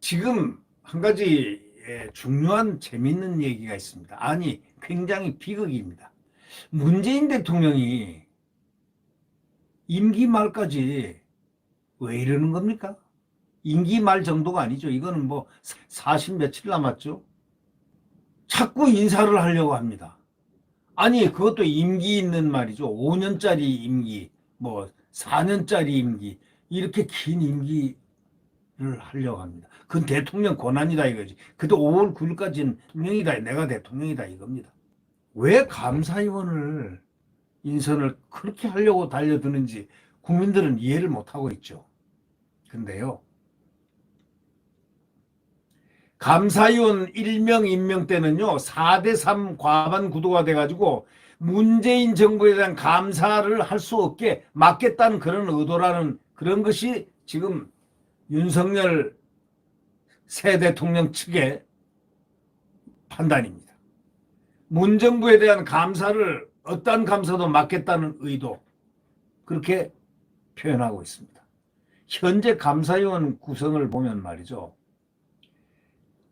지금 한 가지 예, 중요한 재밌는 얘기가 있습니다. 아니, 굉장히 비극입니다. 문재인 대통령이 임기 말까지 왜 이러는 겁니까? 임기 말 정도가 아니죠. 이거는 뭐 40 며칠 남았죠. 자꾸 인사를 하려고 합니다. 아니, 그것도 임기 있는 말이죠. 5년짜리 임기, 뭐 4년짜리 임기, 이렇게 긴 임기를 하려고 합니다. 그건 대통령 권한이다 이거지. 그도 5월 9일까지는 대통령이다. 내가 대통령이다 이겁니다. 왜 감사위원을 인선을 그렇게 하려고 달려드는지 국민들은 이해를 못하고 있죠. 근데요. 감사위원 일명 임명 때는요, 4대3 과반 구도가 돼가지고 문재인 정부에 대한 감사를 할 수 없게 막겠다는 그런 의도라는 그런 것이 지금 윤석열 새 대통령 측의 판단입니다. 문 정부에 대한 감사를 어떠한 감사도 막겠다는 의도 그렇게 표현하고 있습니다. 현재 감사위원 구성을 보면 말이죠.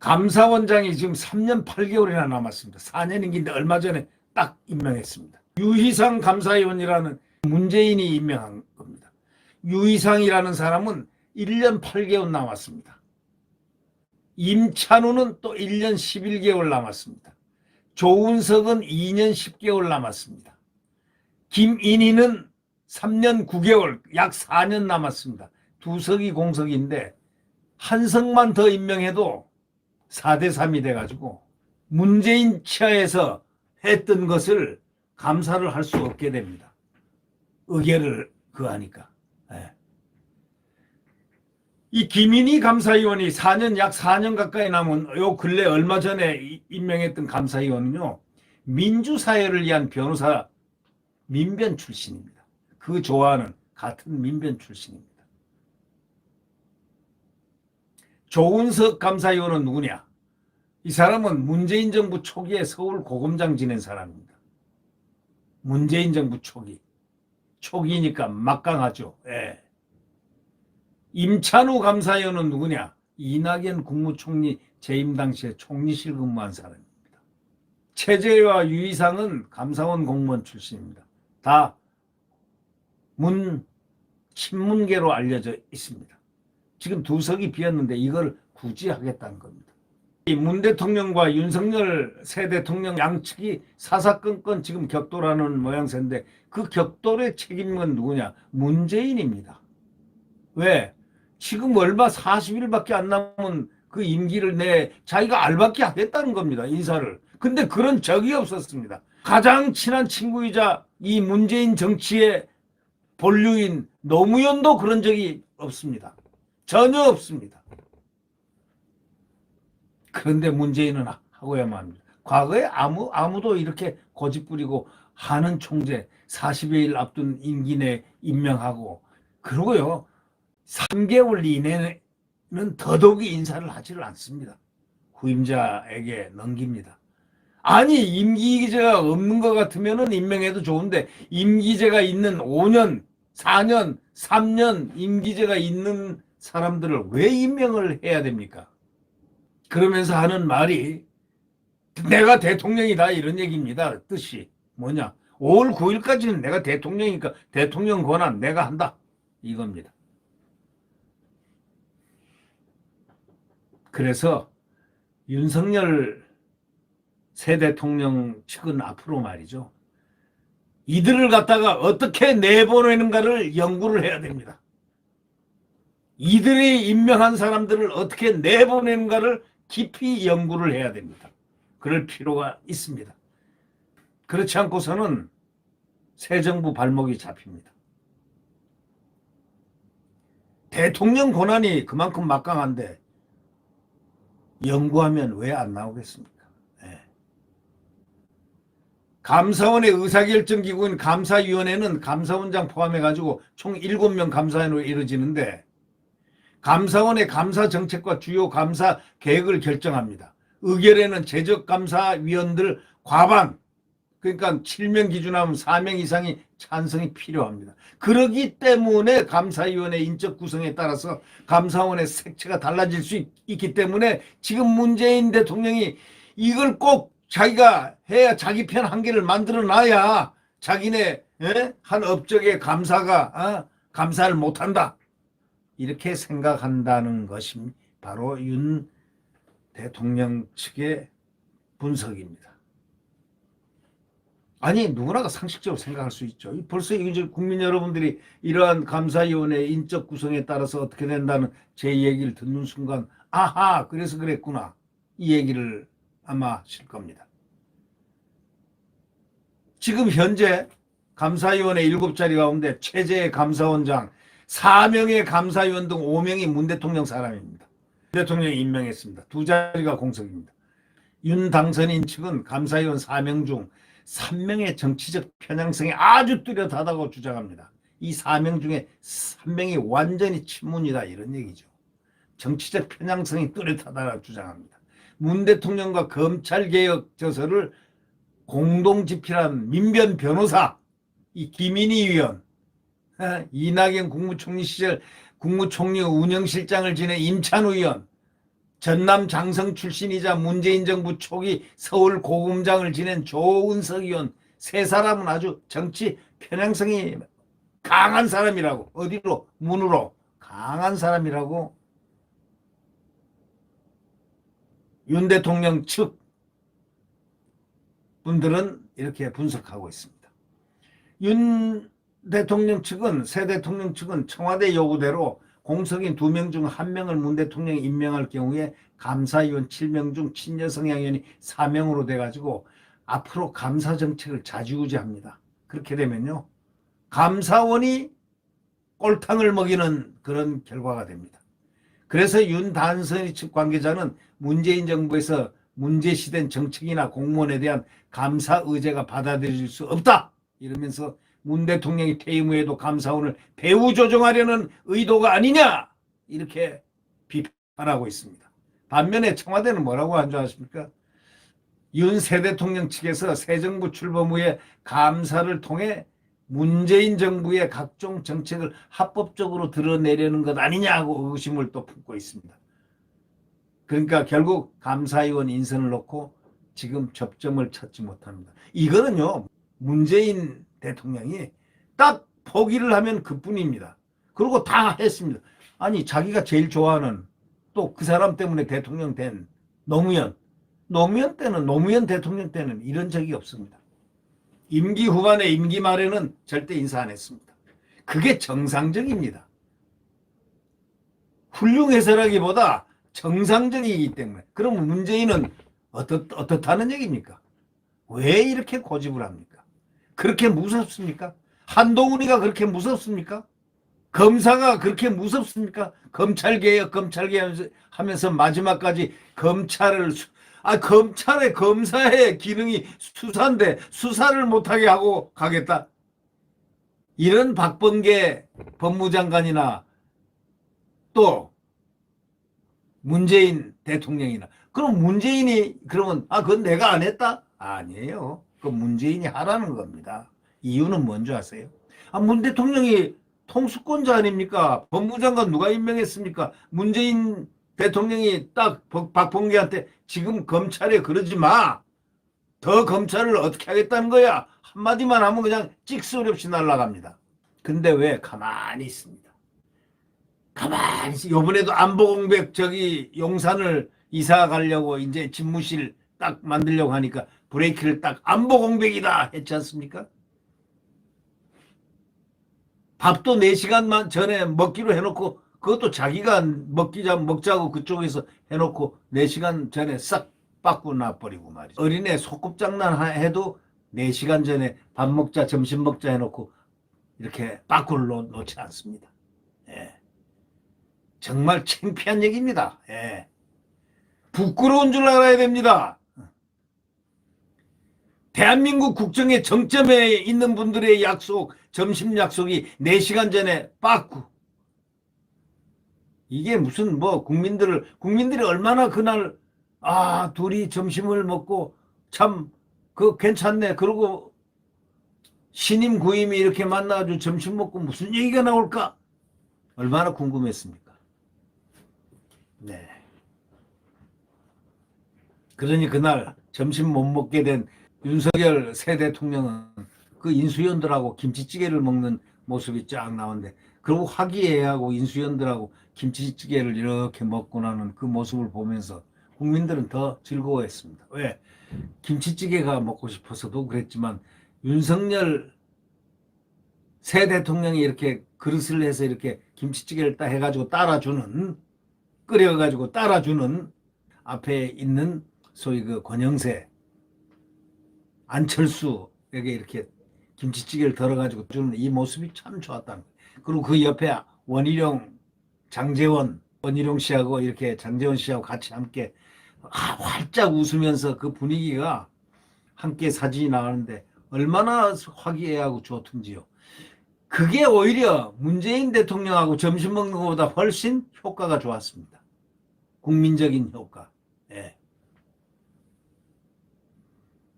감사원장이 지금 3년 8개월이나 남았습니다. 4년 임기인데 얼마 전에 딱 임명했습니다. 유희상 감사위원이라는 문재인이 임명한 겁니다. 유희상이라는 사람은 1년 8개월 남았습니다. 임찬우는 또 1년 11개월 남았습니다. 조은석은 2년 10개월 남았습니다. 김인희는 3년 9개월, 약 4년 남았습니다. 두 석이 공석인데 한 석만 더 임명해도 4대 3이 돼가지고 문재인 치하에서 했던 것을 감사를 할 수 없게 됩니다. 의결을 그하니까. 예. 이 김인희 감사위원이 4년 약 4년 가까이 남은 요 근래 얼마 전에 이- 임명했던 감사위원은요 민주사회를 위한 변호사 민변 출신입니다. 그 좋아하는 같은 민변 출신입니다. 조은석 감사위원은 누구냐? 이 사람은 문재인 정부 초기에 서울 고검장 지낸 사람입니다. 문재인 정부 초기. 초기니까 막강하죠. 예. 임찬우 감사위원은 누구냐? 이낙연 국무총리 재임 당시에 총리실 근무한 사람입니다. 최재와 유이상은 감사원 공무원 출신입니다. 다 문 친문계로 알려져 있습니다. 지금 두 석이 비었는데 이걸 굳이 하겠다는 겁니다. 이문 대통령과 윤석열 새 대통령 양측이 사사건건 지금 격돌하는 모양새인데 그 격돌의 책임은 누구냐? 문재인입니다. 왜? 지금 얼마 40일밖에 안 남은 그 임기를 내 자기가 알받게 하겠다는 겁니다. 인사를. 근데 그런 적이 없었습니다. 가장 친한 친구이자 이 문재인 정치의 본류인 노무현도 그런 적이 없습니다. 전혀 없습니다. 그런데 문재인은 하고야만 합니다. 과거에 아무, 아무도 이렇게 고집 부리고 하는 총재 40여일 앞둔 임기 내 임명하고 그러고요. 3개월 이내는 더더욱이 인사를 하지를 않습니다. 후임자에게 넘깁니다. 아니 임기제가 없는 것 같으면 임명해도 좋은데 임기제가 있는 5년, 4년, 3년 임기제가 있는 사람들을 왜 임명을 해야 됩니까? 그러면서 하는 말이 내가 대통령이다 이런 얘기입니다. 뜻이 뭐냐? 5월 9일까지는 내가 대통령이니까 대통령 권한 내가 한다 이겁니다. 그래서 윤석열 새 대통령 측은 앞으로 말이죠. 이들을 갖다가 어떻게 내보내는가를 연구를 해야 됩니다. 이들이 임명한 사람들을 어떻게 내보내는가를 깊이 연구를 해야 됩니다. 그럴 필요가 있습니다. 그렇지 않고서는 새 정부 발목이 잡힙니다. 대통령 권한이 그만큼 막강한데 연구하면 왜 안 나오겠습니까? 예. 감사원의 의사결정기구인 감사위원회는 감사원장 포함해가지고 총 7명 감사원으로 이루어지는데 감사원의 감사 정책과 주요 감사 계획을 결정합니다. 의결에는 재적 감사위원들 과반 그러니까 7명 기준하면 4명 이상이 찬성이 필요합니다. 그러기 때문에 감사위원회 인적 구성에 따라서 감사원의 색채가 달라질 수 있, 있기 때문에 지금 문재인 대통령이 이걸 꼭 자기가 해야 자기 편 한 개를 만들어 놔야 자기네 예? 한 업적의 감사가 어? 감사를 못한다. 이렇게 생각한다는 것이 바로 윤 대통령 측의 분석입니다. 아니 누구나가 상식적으로 생각할 수 있죠. 벌써 이제 국민 여러분들이 이러한 감사위원회 인적 구성에 따라서 어떻게 된다는 제 얘기를 듣는 순간 아하 그래서 그랬구나 이 얘기를 아마 하실 겁니다. 지금 현재 감사위원회 7자리 가운데 최재 감사원장 4명의 감사위원 등 5명이 문 대통령 사람입니다. 대통령이 임명했습니다. 두 자리가 공석입니다. 윤 당선인 측은 감사위원 4명 중 3명의 정치적 편향성이 아주 뚜렷하다고 주장합니다. 이 4명 중에 3명이 완전히 친문이다 이런 얘기죠. 정치적 편향성이 뚜렷하다고 주장합니다. 문 대통령과 검찰개혁 저서를 공동 집필한 민변 변호사 이 김인희 위원 어, 이낙연 국무총리 시절 국무총리 운영실장을 지낸 임찬우 의원 전남 장성 출신이자 문재인 정부 초기 서울 고검장을 지낸 조은석 의원 세 사람은 아주 정치 편향성이 강한 사람이라고 어디로? 문으로. 강한 사람이라고. 윤 대통령 측 분들은 이렇게 분석하고 있습니다. 윤 대통령 측은 새 대통령 측은 청와대 요구대로 공석인 두 명 중 한 명을 문 대통령이 임명할 경우에 감사위원 7명 중 친여 성향위원이 4명으로 돼가지고 앞으로 감사 정책을 좌지우지합니다. 그렇게 되면요. 감사원이 꼴탕을 먹이는 그런 결과가 됩니다. 그래서 윤 단선이 측 관계자는 문재인 정부에서 문제시된 정책이나 공무원에 대한 감사 의제가 받아들일 수 없다. 이러면서 문 대통령이 퇴임 후에도 감사원을 배후 조정하려는 의도가 아니냐 이렇게 비판하고 있습니다. 반면에 청와대는 뭐라고 한 줄 아십니까? 윤 새 대통령 측에서 새 정부 출범 후에 감사를 통해 문재인 정부의 각종 정책을 합법적으로 드러내려는 것 아니냐고 의심을 또 품고 있습니다. 그러니까 결국 감사위원 인선을 놓고 지금 접점을 찾지 못합니다. 이거는요 문재인 대통령이 딱 포기를 하면 그뿐입니다. 그리고 다 했습니다. 아니 자기가 제일 좋아하는 또 그 사람 때문에 대통령 된 노무현 노무현 때는 노무현 대통령 때는 이런 적이 없습니다. 임기 후반에 임기 말에는 절대 인사 안 했습니다. 그게 정상적입니다. 훌륭해서라기보다 정상적이기 때문에 그럼 문재인은 어떻, 어떻다는 얘기입니까? 왜 이렇게 고집을 합니까? 그렇게 무섭습니까? 한동훈이가 그렇게 무섭습니까? 검사가 그렇게 무섭습니까? 검찰개혁, 검찰개혁 하면서, 마지막까지 검찰을, 수, 아, 검찰의 검사의 기능이 수사인데 수사를 못하게 하고 가겠다. 이런 박범계 법무장관이나 또 문재인 대통령이나 그럼 문재인이 그러면 아 그건 내가 안 했다? 아니에요. 그 문재인이 하라는 겁니다. 이유는 뭔지 아세요? 아, 문 대통령이 통수권자 아닙니까? 법무장관 누가 임명했습니까? 문재인 대통령이 딱 박- 박범계한테 지금 검찰에 그러지 마. 더 검찰을 어떻게 하겠다는 거야. 한마디만 하면 그냥 찍소리 없이 날아갑니다. 근데 왜 가만히 있습니다. 가만히 있어. 요번에도 안보공백 저기 용산을 이사 가려고 이제 집무실 딱 만들려고 하니까 브레이크를 딱 안보 공백이다 했지 않습니까? 밥도 4시간만 전에 먹기로 해놓고 그것도 자기가 먹기자 먹자고 그쪽에서 해놓고 4시간 전에 싹 빠꾸 놔버리고 말이죠. 어린애 소꿉장난 하- 해도 4시간 전에 밥 먹자 점심 먹자 해놓고 이렇게 놓, 놓지 않습니다. 예. 정말 창피한 얘기입니다. 예. 부끄러운 줄 알아야 됩니다. 대한민국 국정의 정점에 있는 분들의 약속, 점심 약속이 4시간 전에 빠꾸. 이게 무슨 뭐 국민들을, 국민들이 얼마나 그날, 아, 둘이 점심을 먹고 참 그 괜찮네. 그러고 신임 구임이 이렇게 만나가지고 점심 먹고 무슨 얘기가 나올까? 얼마나 궁금했습니까? 네. 그러니 그날 점심 못 먹게 된 윤석열 새 대통령은 그 인수위원들하고 김치찌개를 먹는 모습이 쫙 나오는데 그리고 화기애애하고 인수위원들하고 김치찌개를 이렇게 먹고 나는 그 모습을 보면서 국민들은 더 즐거워했습니다. 왜? 김치찌개가 먹고 싶어서도 그랬지만 윤석열 새 대통령이 이렇게 그릇을 해서 이렇게 김치찌개를 딱 해가지고 따라주는 끓여가지고 따라주는 앞에 있는 소위 그 권영세 안철수에게 이렇게 김치찌개를 덜어가지고 주는 이 모습이 참 좋았다는 거예요. 그리고 그 옆에 원희룡, 장재원, 원희룡 씨하고 이렇게 장재원 씨하고 같이 함께 아, 활짝 웃으면서 그 분위기가 함께 사진이 나가는데 얼마나 화기애애하고 좋던지요. 그게 오히려 문재인 대통령하고 점심 먹는 것보다 훨씬 효과가 좋았습니다. 국민적인 효과. 예.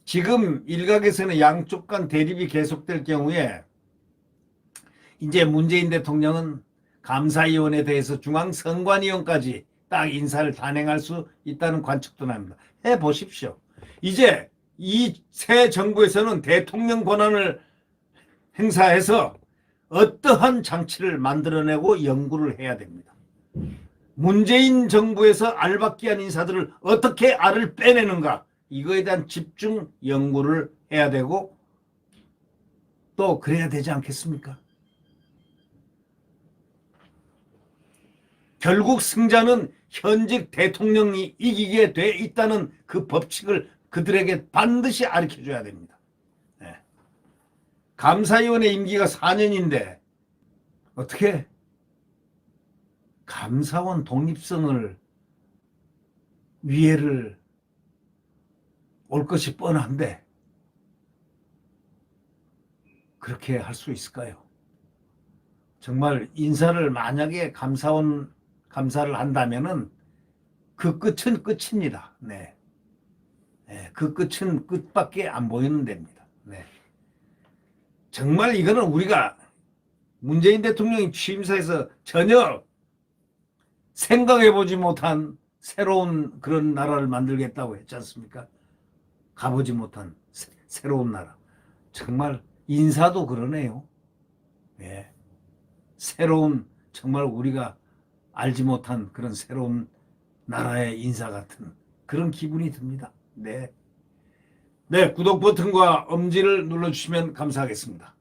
지금 일각에서는 양쪽 간 대립이 계속될 경우에 이제 문재인 대통령은 감사위원에 대해서 중앙선관위원까지 딱 인사를 단행할 수 있다는 관측도 납니다. 해 보십시오. 이제 이 새 정부에서는 대통령 권한을 행사해서 어떠한 장치를 만들어내고 연구를 해야 됩니다. 문재인 정부에서 알박기한 인사들을 어떻게 알을 빼내는가 이거에 대한 집중 연구를 해야 되고 또 그래야 되지 않겠습니까? 결국 승자는 현직 대통령이 이기게 돼 있다는 그 법칙을 그들에게 반드시 알려 줘야 됩니다. 네. 감사위원회 임기가 4년인데 어떻게 감사원 독립성을 위해를 올 것이 뻔한데 그렇게 할 수 있을까요? 정말 인사를 만약에 감사원 감사를 한다면은 그 끝은 끝입니다. 네. 네, 그 끝은 끝밖에 안 보이는 데입니다. 네. 정말 이거는 우리가 문재인 대통령이 취임사에서 전혀 생각해 보지 못한 새로운 그런 나라를 만들겠다고 했지 않습니까? 가보지 못한 새, 새로운 나라. 정말 인사도 그러네요. 예. 새로운 정말 우리가 알지 못한 그런 새로운 나라의 인사 같은 그런 기분이 듭니다. 네. 네, 구독 버튼과 엄지를 눌러주시면 감사하겠습니다.